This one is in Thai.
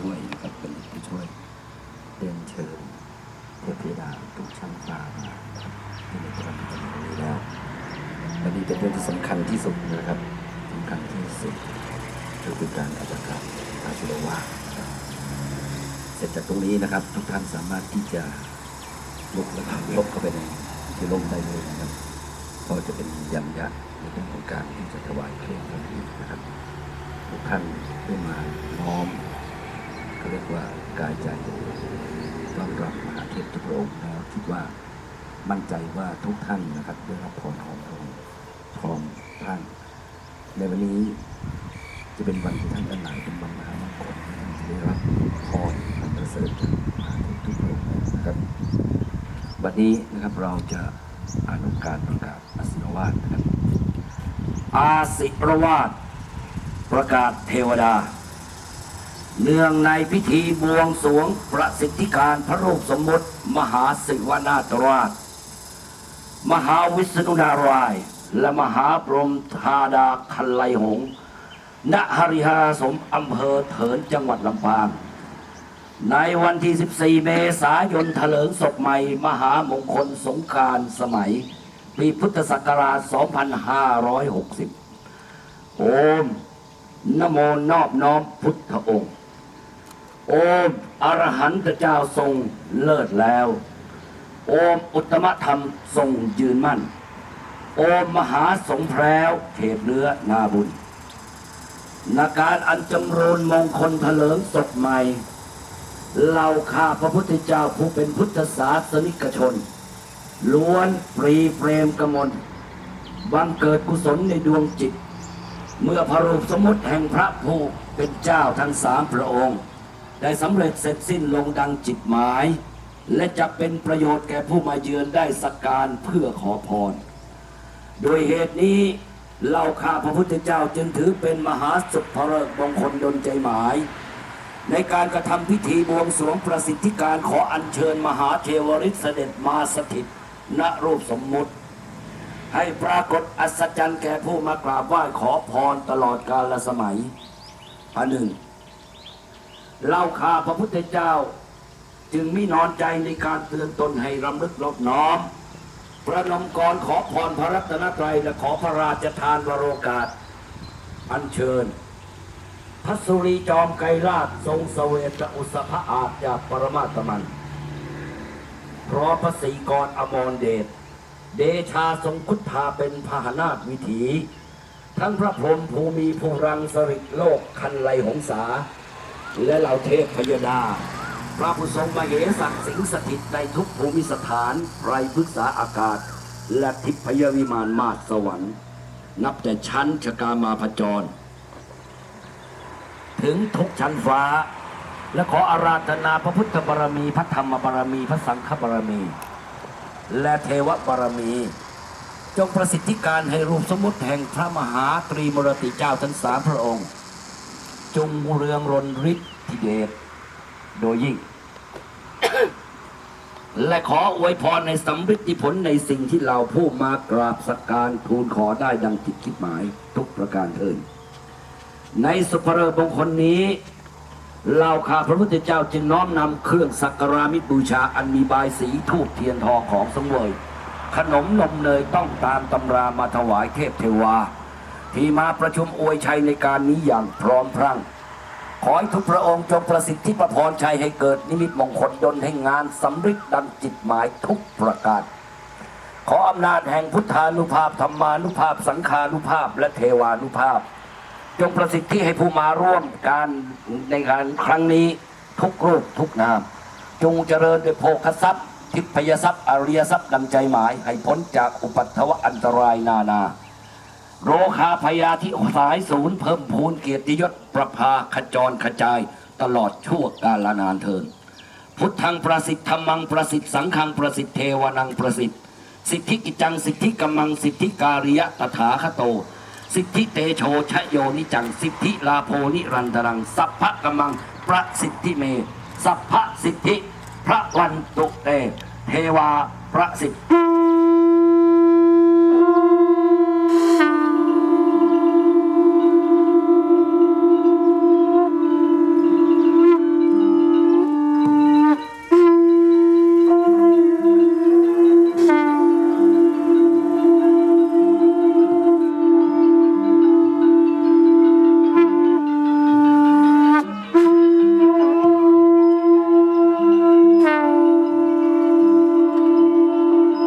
ช่วยนะครับเป็นผู้ช่วยเรียนเชิญเทพธิดาทุกชั้นฟ้ามาที่ในระจำตรงนี้แล้ววันนี้เป็นเรื่องที่สำคัญที่สุดนะครับสำคัญที่สุดก็คือการอภิกรรพระศิลวาสนะเสร็จจากตรงนี้นะครับ ทุกท่านสามารถที่จะลุกแล้วก็ลบเข้าไปในที่ร่มได้เลยนะครับก็จะเป็นยันยะในเรื่องของการที่จะถวายเพลงตรงนี้นะครับทุกท่านได้มาน้อม ยกว่ากายใจต้อนรับมหาเทพทุกพระองค์แล้วคิดว่ามั่นใจว่าทุกท่านนะครับได้รับพรของพระองค์พร้อมท่าน ในวันนี้จะเป็นวันที่ท่านอันหลายเป็นวันมหามงคลได้รับพรอันประเสริฐจากมหาเทพทุกพระองค์นะครับวันนี้นะครับเราจะอ่านองค์การประกาศอาศิรวาสนะครับอาศิรวาสประกาศเทวดา เนื่องในพิธีบวงสวงประสิทธิการพระรูปสมมติมหาศิวนาถราช มหาวิษณุนาราย และมหาพรหมธาดาคันไลหง ณหริหาสมอำเภอเถินจังหวัดลำปาง ในวันที่ 14 เมษายนเถลิงศพใหม่ มหามงคลสงการสมัย ปีพุทธศักราช 2560 โอมนโมนอบน้อมพุทธองค์ โอมอรหันตเจ้าทรงเลิศแล้ว โอมอุตมธรรมทรงยืนมั่น โอมมหาสงแพรวเขตเนื้อนาบุญนาการอันจำรูนมงคลเถลิงศพใหม่เราข้าพระพุทธเจ้าผู้เป็นพุทธศาสนิกชน ล้วนปรีเปรมกมลบังเกิดกุศลในดวงจิต เมื่อพระรูปสมมติแห่งพระผู้เป็นเจ้าทั้งสามพระองค์ ได้สำเร็จเสร็จสิ้นลงดังจิตหมาย และจะเป็นประโยชน์แก่ผู้มาเยือนได้สักการเพื่อขอพร โดยเหตุนี้เราข้าพระพุทธเจ้าจึงถือเป็นมหาสุภเริกมงคลดลใจหมาย ในการกระทำพิธีบวงสรวงประสิทธิการขออัญเชิญมหาเทวฤทธิเสด็จมาสถิตณรูปสมมุติ ให้ปรากฏอัศจรรย์แก่ผู้มากราบไหว้ขอพรตลอดกาลสมัยอันหนึ่ง เราข้าพระพุทธเจ้า จึงมินอนใจในการเตือนตนให้รำลึกรบน้อมประนมกรขอพรพระรัตนตรัยและขอพระราชทานวโรกาส อัญเชิญพระสุรีจอมไกรราชทรงเสวตอุสภอาจจากปรมาตมันเพราะพระศรีกรอมรเดชเดชาทรงคุธาเป็นพาหนาวิถี ทั้งพระพรหมภูมิภูรังสริโลกคันไลหงสา และเหล่าเทพพยดา พระผู้ทรงมเหสักสิงสถิตในทุกภูมิสถานไรพฤกษาอากาศ และทิพยวิมานมาสวรรค์ นับแต่ชั้นชกามาพจร ถึงทุกชั้นฟ้า และขออาราธนาพระพุทธบารมี พระธรรมบารมี พระสังฆบารมี และเทวบารมีจงประสิทธิการให้รูปสมมติแห่งพระมหาตรีมรติเจ้าทั้งสามพระองค์ จุงเรืองรนฤทธิเดชโดยยิ่ง และขออวยพรในสำฤทธิผลในสิ่งที่เราผู้มากราบสักการทูลขอได้ดังจิตคิดหมายทุกประการเทินในสุภเริมงคลนี้เราข้าพระพุทธเจ้าจึงน้อมนำเครื่องสักการามิตบูชาอันมีบายสีทูบเทียนทองของสังเวย ขนมนมเนยต้องตามตำรามาถวายเทพเทวา ที่มาประชุมอวยชัยในการนี้อย่างพร้อมพรั่ง ขอให้ทุกพระองค์จงประสิทธิประพรชัยให้เกิดนิมิตมงคลดลให้งานสำร็จดังจิตหมายทุกประการ ขออำนาจแห่งพุทธานุภาพธรรมานุภาพ สังขานุภาพ และเทวานุภาพ จงประสิทธิให้ผู้มาร่วมการในการครั้งนี้ทุกรูปทุกนาม จงเจริญด้วยโภคทรัพย์ทิพยทรัพย์อริยทรัพย์ดังใจหมายให้พ้นจากอุปัตถวะอันตรายนานา โรคาพยาธิสายศูนย์เพิ่มพูนเกียรติยศประภาขจรขจายตลอดชั่วกาลนานเทิน พุทธังประสิทธิ์ธรรมังประสิทธิ์สังฆังประสิทธิ์เทวนังประสิทธิ์ สิทธิกิจังสิทธิกำมังสิทธิการิยะตถาคโต สิทธิเตโชชโยนิจัง สิทธิลาโพนิรันตรัง สัพพะกำมังประสิทธิเม สัพพะสิทธิ พระวันตุเตเทวาประสิทธิ